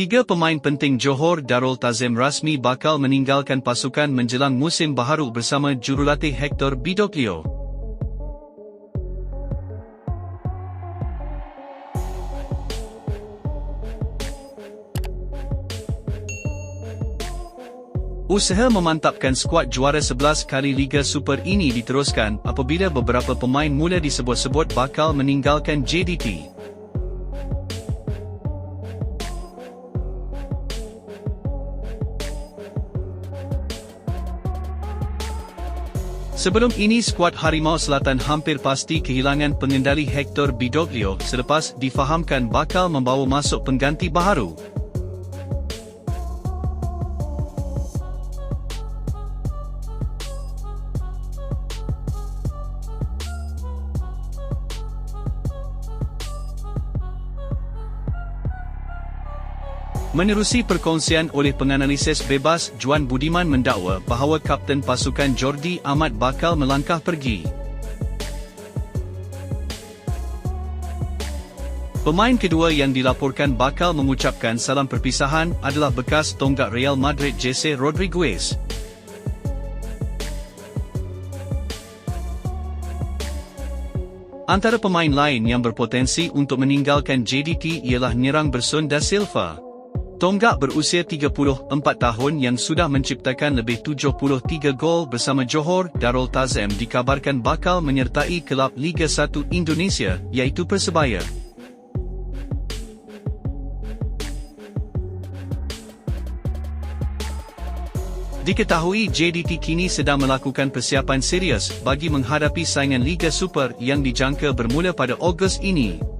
Tiga pemain penting Johor Darul Tazim rasmi bakal meninggalkan pasukan menjelang musim baharu bersama jurulatih Hector Bidoglio. Usaha memantapkan skuad juara 11 kali Liga Super ini diteruskan apabila beberapa pemain mula disebut-sebut bakal meninggalkan JDT. Sebelum ini skuad Harimau Selatan hampir pasti kehilangan pengendali Hector Bidoglio selepas difahamkan bakal membawa masuk pengganti baharu. Menerusi perkongsian oleh penganalisis bebas Juan Budiman mendakwa bahawa kapten pasukan Jordi Amat bakal melangkah pergi. Pemain kedua yang dilaporkan bakal mengucapkan salam perpisahan adalah bekas tonggak Real Madrid Jesse Rodriguez. Antara pemain lain yang berpotensi untuk meninggalkan JDT ialah Nirang Bersun da Silva. Tonggak berusia 34 tahun yang sudah menciptakan lebih 73 gol bersama Johor Darul Tazim dikabarkan bakal menyertai kelab Liga 1 Indonesia iaitu Persebaya. Diketahui JDT kini sedang melakukan persiapan serius bagi menghadapi saingan Liga Super yang dijangka bermula pada Ogos ini.